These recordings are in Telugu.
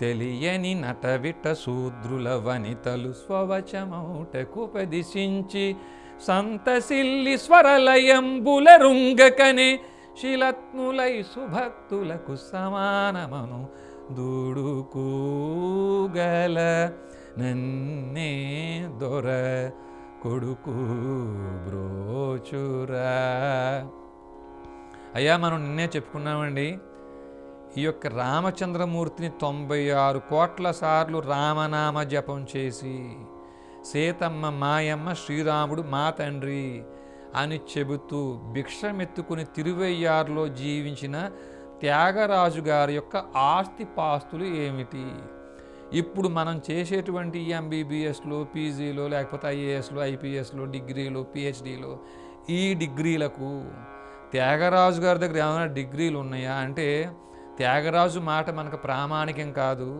తెలియని నటవిట శూద్రుల వనితలు స్వవచమౌటకుపదిశించి సంతసిల్లి స్వరలయంబుల రుంగకనే శిలత్ములై సుభక్తులకు సమానమను దూడుకూగల నన్నే దొర కొడుకు బ్రోచురా. అయ్యా మనం నిన్నే చెప్పుకున్నామండి. ఈ యొక్క రామచంద్రమూర్తిని తొంభై ఆరు కోట్ల సార్లు రామనామ జపం చేసి సీతమ్మ మాయమ్మ శ్రీరాముడు మా తండ్రి అని చెబుతూ భిక్షమెత్తుకుని తిరువయ్యారులో జీవించిన త్యాగరాజు గారి యొక్క ఆస్తిపాస్తులు ఏమిటి? ఇప్పుడు మనం చేసేటువంటి ఎంబీబీఎస్లో పీజీలో లేకపోతే ఐఏఎస్లో ఐపీఎస్లో డిగ్రీలో పిహెచ్డీలో ఈ డిగ్రీలకు త్యాగరాజు గారి దగ్గర ఏమైనా డిగ్రీలు ఉన్నాయా? అంటే త్యాగరాజు మాట మనకు ప్రామాణికం కాదు.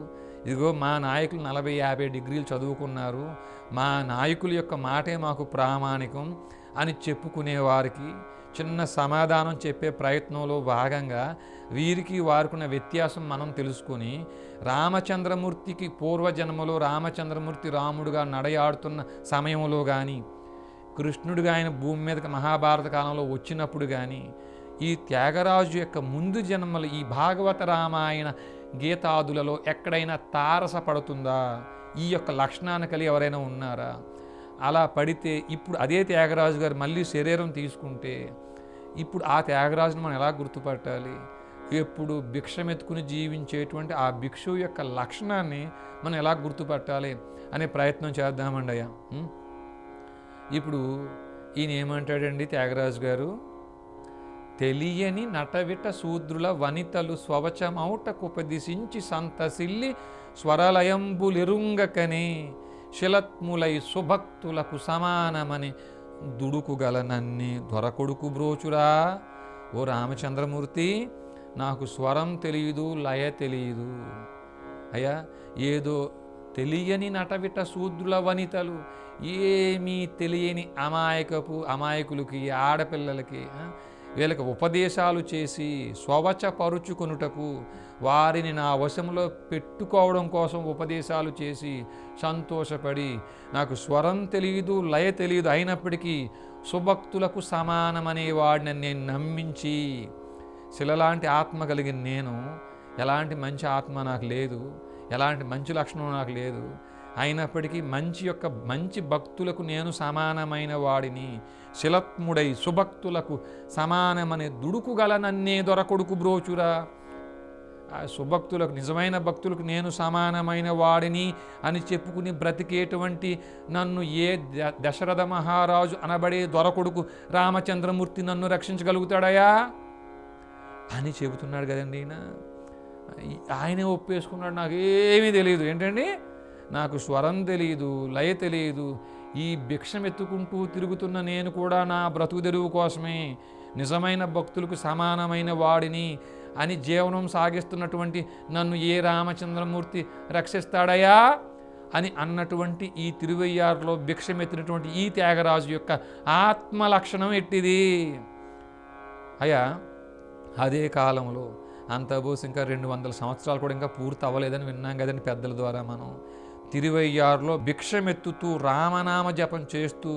ఇదిగో మా నాయకులు నలభై యాభై డిగ్రీలు చదువుకున్నారు. మా నాయకుల యొక్క మాటే మాకు ప్రామాణికం అని చెప్పుకునేవారికి చిన్న సమాధానం చెప్పే ప్రయత్నంలో భాగంగా వీరికి వారికున్న వ్యత్యాసం మనం తెలుసుకొని రామచంద్రమూర్తికి పూర్వజన్మలో రామచంద్రమూర్తి రాముడుగా నడయాడుతున్న సమయంలో కానీ కృష్ణుడిగా ఆయన భూమి మీదకి మహాభారత కాలంలో వచ్చినప్పుడు కానీ ఈ త్యాగరాజు యొక్క ముందు జన్మలు ఈ భాగవత రామాయణ గీతాదులలో ఎక్కడైనా తారసపడుతుందా? ఈ యొక్క లక్షణాన్ని కలిగి ఎవరైనా ఉన్నారా? అలా పడితే ఇప్పుడు అదే త్యాగరాజు గారు మళ్ళీ శరీరం తీసుకుంటే ఇప్పుడు ఆ త్యాగరాజును మనం ఎలా గుర్తుపట్టాలి? ఎప్పుడు భిక్షమెత్తుకుని జీవించేటువంటి ఆ భిక్షువు యొక్క లక్షణాన్ని మనం ఎలా గుర్తుపట్టాలి అనే ప్రయత్నం చేద్దామండి అయ్యా. ఇప్పుడు ఈయన ఏమంటాడండి త్యాగరాజు గారు? తెలియని నటవిట శూద్రుల వనితలు స్వవచమౌటకుపదిశించి సంతసిల్లి స్వరలయంబులిరుంగకనే శిలత్ములై సుభక్తులకు సమానమని దుడుకుగలనన్ని దొరకొడుకు బ్రోచురా. ఓ రామచంద్రమూర్తి నాకు స్వరం తెలియదు లయ తెలియదు. అయ్యా ఏదో తెలియని నటవిట శూద్రుల వనితలు ఏమీ తెలియని అమాయకపు అమాయకులకి ఆడపిల్లలకి వీళ్ళకి ఉపదేశాలు చేసి స్వవచపరుచుకొనుటకు వారిని నా వశంలో పెట్టుకోవడం కోసం ఉపదేశాలు చేసి సంతోషపడి నాకు స్వరం తెలియదు లయ తెలియదు అయినప్పటికీ సుభక్తులకు సమానమనేవాడిని నేను నమ్మించి శిలలాంటి ఆత్మ కలిగిన నేను ఎలాంటి మంచి ఆత్మ నాకు లేదు ఎలాంటి మంచి లక్షణం నాకు లేదు అయినప్పటికీ మంచి యొక్క మంచి భక్తులకు నేను సమానమైన వాడిని శిలత్ముడై సుభక్తులకు సమానమనే దుడుకుగలనన్నే దొరకొడుకు బ్రోచురా. ఆ సుభక్తులకు నిజమైన భక్తులకు నేను సమానమైన వాడిని అని చెప్పుకుని బ్రతికేటువంటి నన్ను ఏ ద- దశరథ మహారాజు అనబడే దొరకొడుకు రామచంద్రమూర్తి నన్ను రక్షించగలుగుతాడయా? అని చెబుతున్నాడు కదండి ఈయన. ఆయనే ఒప్పేసుకున్నాడు నాకు ఏమీ తెలియదు ఏంటండి? నాకు స్వరం తెలియదు లయ తెలియదు ఈ భిక్షం ఎత్తుకుంటూ తిరుగుతున్న నేను కూడా నా బ్రతుకు తెరువు కోసమే నిజమైన భక్తులకు సమానమైన వాడిని అని జీవనం సాగిస్తున్నటువంటి నన్ను ఏ రామచంద్రమూర్తి రక్షిస్తాడయా అని అన్నటువంటి ఈ తిరువయ్యారులో భిక్షమెత్తినటువంటి ఈ త్యాగరాజు యొక్క ఆత్మ లక్షణం ఎట్టిది? అయ్యా అదే కాలంలో అంత ఇంకా రెండు వందల సంవత్సరాలు కూడా ఇంకా పూర్తి అవ్వలేదని విన్నాం కదండి పెద్దల ద్వారా మనం. తిరువయ్యారులో భిక్షమెత్తుతూ రామనామ జపం చేస్తూ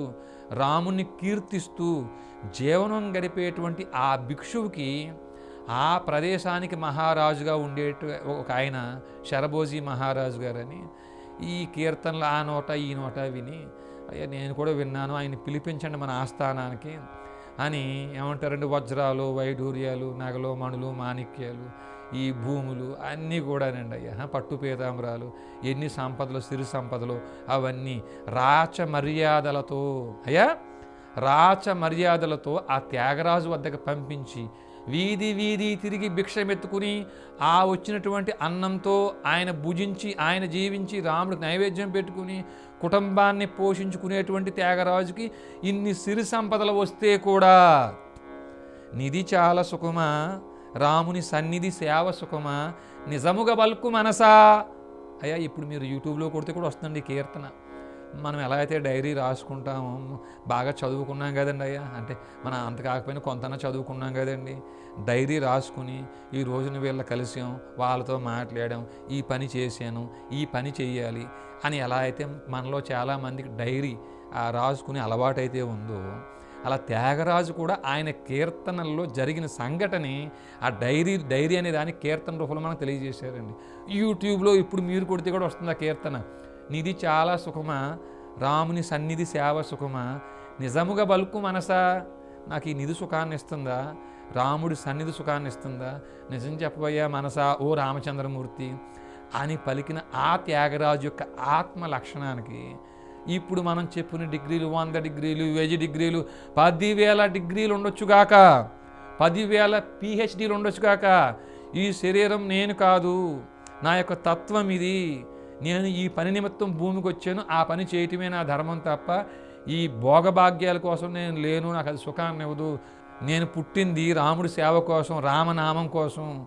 రాముని కీర్తిస్తూ జీవనం గడిపేటువంటి ఆ భిక్షువుకి ఆ ప్రదేశానికి మహారాజుగా ఉండే ఒక ఆయన శరభోజీ మహారాజు గారని ఈ కీర్తనలు ఆ నోట ఈ నోట విని అయ్యా నేను కూడా విన్నాను ఆయన పిలిపించండి మన ఆస్థానానికి అని ఏమంటారండి వజ్రాలు వైడూర్యాలు నగలు మణులు మాణిక్యాలు ఈ భూములు అన్నీ కూడానండి అయ్యా. పట్టు పీతాంబరాలు ఎన్ని సంపదలు సిరి సంపదలు అవన్నీ రాచ మర్యాదలతో అయ్యా రాచ మర్యాదలతో ఆ త్యాగరాజు వద్దకు పంపించి వీధి వీధి తిరిగి భిక్షమెత్తుకుని ఆ వచ్చినటువంటి అన్నంతో ఆయన భుజించి ఆయన జీవించి రాముడికి నైవేద్యం పెట్టుకుని కుటుంబాన్ని పోషించుకునేటువంటి త్యాగరాజుకి ఇన్ని సిరి సంపదలు వస్తే కూడా నిధి చాలా సుఖమా? రాముని సన్నిధి సేవ సుఖమా? నిజముగా బల్కు మనసా? అయ్యా ఇప్పుడు మీరు యూట్యూబ్లో కొడితే కూడా వస్తుంది కీర్తన. మనం ఎలా అయితే డైరీ రాసుకుంటామో బాగా చదువుకున్నాం కదండి అయ్యా. అంటే మనం అంత కాకపోయినా కొంతనా చదువుకున్నాం కదండి. డైరీ రాసుకుని ఈ రోజున వీళ్ళ కలిసాం వాళ్ళతో మాట్లాడాం ఈ పని చేశాను ఈ పని చేయాలి అని ఎలా అయితే మనలో చాలామందికి డైరీ రాసుకునే రాసుకుని అలవాటైతే ఉందో అలా త్యాగరాజు కూడా ఆయన కీర్తనల్లో జరిగిన సంఘటని ఆ డైరీ డైరీ అనే దాన్ని కీర్తన రూపంలో మనకు తెలియజేశారండి. యూట్యూబ్లో ఇప్పుడు మీరు కొడితే కూడా వస్తుంది ఆ కీర్తన. నిధి చాలా సుఖమా రాముని సన్నిధి సేవ సుఖమా నిజముగా బలుకు మనసా నాకు ఈ నిధి సుఖాన్ని ఇస్తుందా? రాముడి సన్నిధి సుఖాన్ని ఇస్తుందా? నిజం చెప్పబోయా మనసా ఓ రామచంద్రమూర్తి అని పలికిన ఆ త్యాగరాజు యొక్క ఆత్మ లక్షణానికి ఇప్పుడు మనం చెప్పిన డిగ్రీలు వంద డిగ్రీలు వెయ్యి డిగ్రీలు పదివేల డిగ్రీలు ఉండొచ్చుగాక పదివేల పిహెచ్డీలు ఉండొచ్చుగాక ఈ శరీరం నేను కాదు నా యొక్క తత్వం ఇది. నేను ఈ పని నిమిత్తం భూమికి వచ్చాను ఆ పని చేయటమే నా ధర్మం తప్ప ఈ భోగభాగ్యాల కోసం నేను లేను నాకు అది సుఖాన్ని ఇవ్వదు. నేను పుట్టింది రాముడి సేవ కోసం రామనామం కోసం.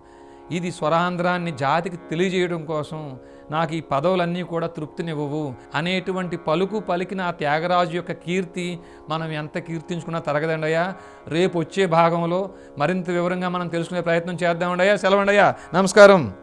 ఇది స్వరాంధ్రాన్ని జాతికి తెలియజేయడం కోసం నాకు ఈ పదవులన్నీ కూడా తృప్తినివ్వవు. అనేటువంటి పలుకు పలికిన ఆ త్యాగరాజు యొక్క కీర్తి మనం ఎంత కీర్తించుకున్నా తరగదండయ్యా రేపు వచ్చే భాగంలో మరింత వివరంగా మనం తెలుసుకునే ప్రయత్నం చేద్దామండయ్యా సెలవండయ్యా నమస్కారం.